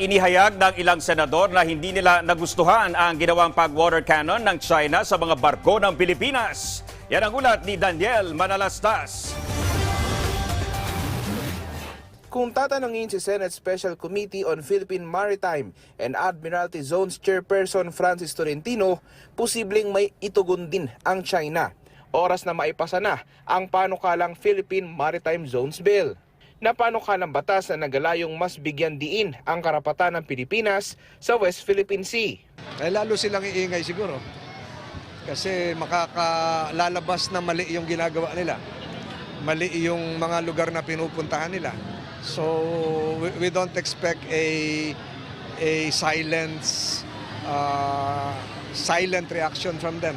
Inihayag ng ilang senador na hindi nila nagustuhan ang ginawang pag-water cannon ng China sa mga barko ng Pilipinas. Yan ang ulat ni Daniel Manalastas. Kung tatanungin si Senate Special Committee on Philippine Maritime and Admiralty Zones Chairperson Francis Tolentino, posibleng may itugon din ang China. Oras na maipasa na ang panukalang Philippine Maritime Zones Bill na panukalang batas na nagalayong mas bigyan diin ang karapatan ng Pilipinas sa West Philippine Sea. Eh, lalo silang iingay siguro. Kasi makakalalabas na mali yung ginagawa nila. Mali yung mga lugar na pinupuntahan nila. So, we, we don't expect a a silence uh, silent reaction from them.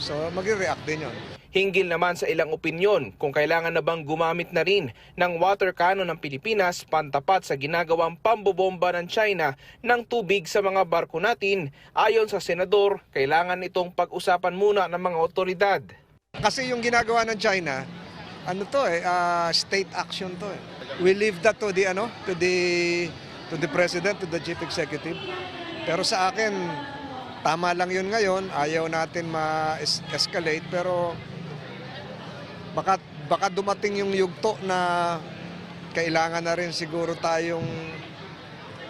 So, magre-react din yun. Hinggil naman sa ilang opinyon kung kailangan na bang gumamit na rin ng water cannon ng Pilipinas pantapat sa ginagawang pambobomba ng China ng tubig sa mga barko natin, ayon sa senador, kailangan itong pag-usapan muna ng mga otoridad. Kasi yung ginagawa ng China, ano to eh, ah, state action to eh. We leave that to the ano, to the to the president, to the chief executive. Pero sa akin, tama lang yun ngayon. Ayaw natin ma-escalate pero baka baka dumating yung yugto na kailangan na rin siguro tayong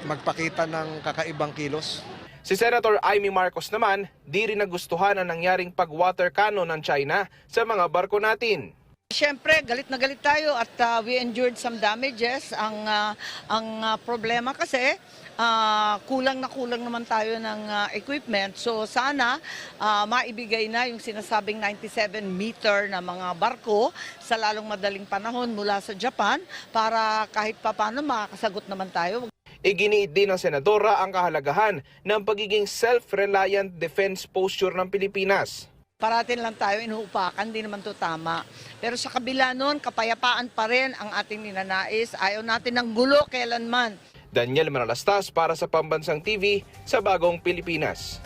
magpakita ng kakaibang kilos. Si Senator Amy Marcos naman, di rin nagustuhan ang nangyaring pag-water cannon ng China sa mga barko natin. Siyempre, galit na galit tayo at uh, we endured some damages. Ang uh, ang uh, problema kasi uh, kulang na kulang naman tayo ng uh, equipment. So sana uh, maibigay na yung sinasabing 97 meter na mga barko sa lalong madaling panahon mula sa Japan para kahit papano makakasagot naman tayo. Iginiit din ng senadora ang kahalagahan ng pagiging self-reliant defense posture ng Pilipinas. Parating lang tayo inuupakan, di naman to tama. Pero sa kabila nun, kapayapaan pa rin ang ating ninanais. Ayaw natin ng gulo kailanman. Daniel Manalastas para sa Pambansang TV sa Bagong Pilipinas.